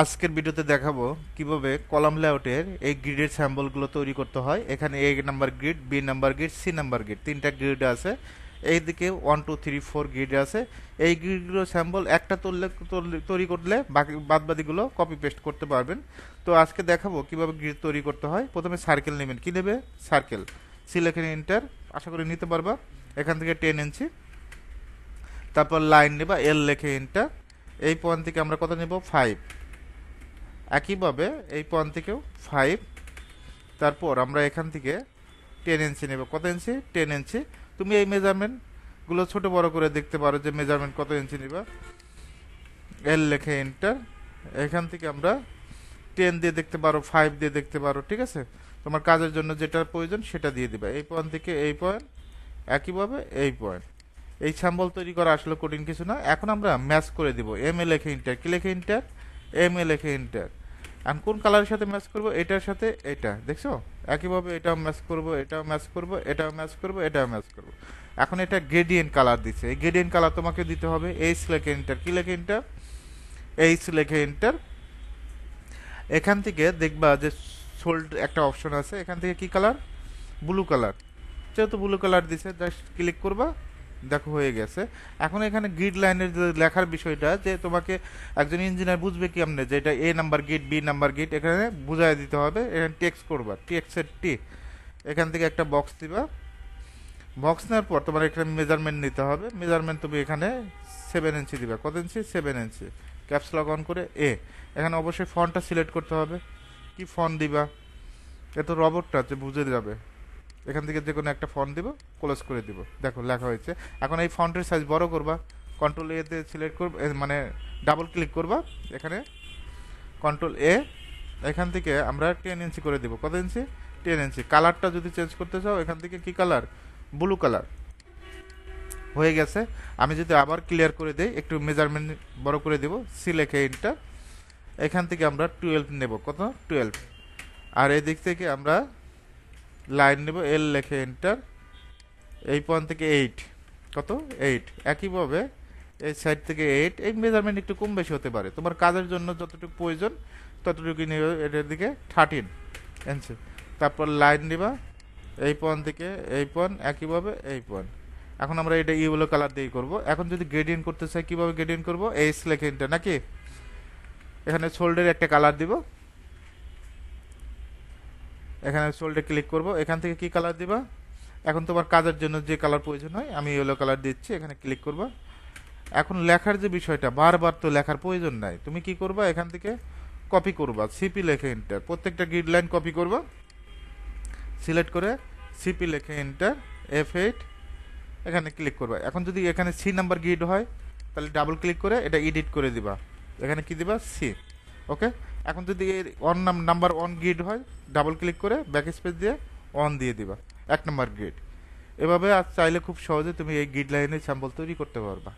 আজকের ভিডিওতে দেখাবো কীভাবে কলাম লেআউটের এই গ্রিডের স্যাম্পলগুলো তৈরি করতে হয়। এখানে A number grid B number grid C number grid তিনটা গ্রিড আছে। এইদিকে one two three four grid আছে। এই গ্রিডগুলো স্যাম্পল একটা তুললে তৈরি করলে বাকি বাদবাদিগুলো কপি পেস্ট করতে পারবেন। তো আজকে দেখাবো কীভাবে গ্রিড তৈরি করতে হয়। প্রথমে সার্কেল নেবেন। কী নেবে? সার্কেল সি লেখেন ইন্টার আশা করি নিতে পারবা। এখান থেকে টেন ইঞ্চি তারপর লাইন নেবা এল লেখে ইন্টার এই পয়েন্ট থেকে আমরা কত নেব? ফাইভ একইভাবে এই পয়েন্ট থেকেও ফাইভ তারপর আমরা এখান থেকে টেন ইঞ্চি নেব। কত ইঞ্চি টেন ইঞ্চি তুমি এই মেজারমেন্টগুলো ছোট বড় করে দেখতে পারো যে মেজারমেন্ট কত ইঞ্চি নিবা। এল লেখে এন্টার এখান থেকে আমরা টেন দিয়ে দেখতে পারো ফাইভ দিয়ে দেখতে পারো, ঠিক আছে? তোমার কাজের জন্য যেটা প্রয়োজন সেটা দিয়ে দিবা। এই পয়েন্ট থেকে এই পয়েন্ট একইভাবে এই পয়েন্ট এই স্যাম্বল তৈরি করা আসলে কঠিন কিছু না। এখন আমরা ম্যাচ করে দিব। এম এ লেখে ইন্টার কি লেখে ইন্টার এম এ লেখে ইন্টার এখন কোন কালারের সাথে ম্যাচ করব? এটার সাথে এটা, দেখছ? একইভাবে এটাও ম্যাচ করব, এটাও ম্যাচ করব, এটাও ম্যাচ করব, এটাও ম্যাচ করব। এখন এটা গ্রেডিয়েন্ট কালার দিচ্ছে এই গ্রেডিয়েন্ট কালার তোমাকে দিতে হবে এইচ লেখে ইন্টার কি লেখে ইন্টার এইচ লেখে ইন্টার এখান থেকে দেখবা যে সোল্ড একটা অপশন আছে। এখান থেকে কি কালার ব্লু কালার যেহেতু ব্লু কালার দিছে জাস্ট ক্লিক করবা। দেখো, হয়ে গেছে। এখন এখানে গ্রিড লাইনের যে লেখার বিষয়টা, যে তোমাকে একজন ইঞ্জিনিয়ার বুঝবে কি আমনে যে এটা A number gate B number gate এখানে বুঝাই দিতে হবে। এখানে টেক্স করবা টেক্সের টি এখান থেকে একটা বক্স দিবা। বক্স নেওয়ার পর তোমার এখানে মেজারমেন্ট নিতে হবে। মেজারমেন্ট তুমি এখানে সেভেন ইঞ্চি দিবা। কত inch seven inch caps lock on করে এ এখানে অবশ্যই ফন্টটা সিলেক্ট করতে হবে। কি ফন্ট দিবা? এ তো রবটটা যে বুঝে যাবে। এখান থেকে যে কোনো একটা ফন্ট দিব ক্লোজ করে দিব। দেখো, লেখা হয়েছে। এখন এই ফন্টের সাইজ বড় করবা কন্ট্রোল এতে সিলেক্ট করবা মানে ডাবল ক্লিক করবা, এখানে কন্ট্রোল এ এখান থেকে আমরা টেন ইঞ্চি করে দিব। কত ইঞ্চি টেন ইঞ্চি কালারটা যদি চেঞ্জ করতে চাও, এখান থেকে কি কালার ব্লু কালার হয়ে গেছে। আমি যদি আবার ক্লিয়ার করে দিই, একটু মেজারমেন্ট বড় করে দেবো সি লেখে এখান থেকে আমরা টুয়েলভ নেব। কত? টুয়েলভ আর এই দিক থেকে আমরা লাইন নেব এল লেখে এন্টার এই পয়েন্ট থেকে এইট কত? এইট একইভাবে এই সাইড থেকে এইট এই মেজারমেন্ট একটু কম বেশি হতে পারে। তোমার কাজের জন্য যতটুকু প্রয়োজন ততটুকু নিবে এটার দিকে থার্টিন এনসি তারপর লাইন নিবা, এই পয়েন্ট থেকে এই পয়েন্ট একইভাবে এই পয়েন্ট এখন আমরা এটা ইউলো কালার দিয়ে করব। এখন যদি গ্রেডিয়েন্ট করতে চাই, কীভাবে গ্রেডিয়েন্ট করব? এইচ লেখে নাকি? এখানে শোল্ডারে একটা কালার দিব। এখানে শোল্ডে ক্লিক করব। এখান থেকে কি কালার দিবা? এখন তোমার কাজের জন্য যে কালার প্রয়োজন হয়, আমি ইয়েলো কালার দিচ্ছি, এখানে ক্লিক করবা। এখন লেখার যে বিষয়টা, বারবার তো লেখার প্রয়োজন নাই। তুমি কি করবা? এখান থেকে কপি করবা সিপি লেখে এন্টার প্রত্যেকটা গ্রিড লাইন কপি করবা। সিলেক্ট করে সিপি লেখে এন্টার এফ এইট এখানে ক্লিক করবা। এখন যদি এখানে সি নাম্বার গ্রিড হয়, তাহলে ডাবল ক্লিক করে এটা এডিট করে দিবা। এখানে কি দিবা? C okay? এখন যদি এর অন নাম নাম্বার ওয়ান গ্রিড হয় ডাবল ক্লিক করে ব্যাক স্পেস দিয়ে অন দিয়ে দিবা, এক নাম্বার গ্রিড এভাবে আর চাইলে খুব সহজে তুমি এই গ্রিড লাইনের স্যাম্পল তৈরি করতে পারবা।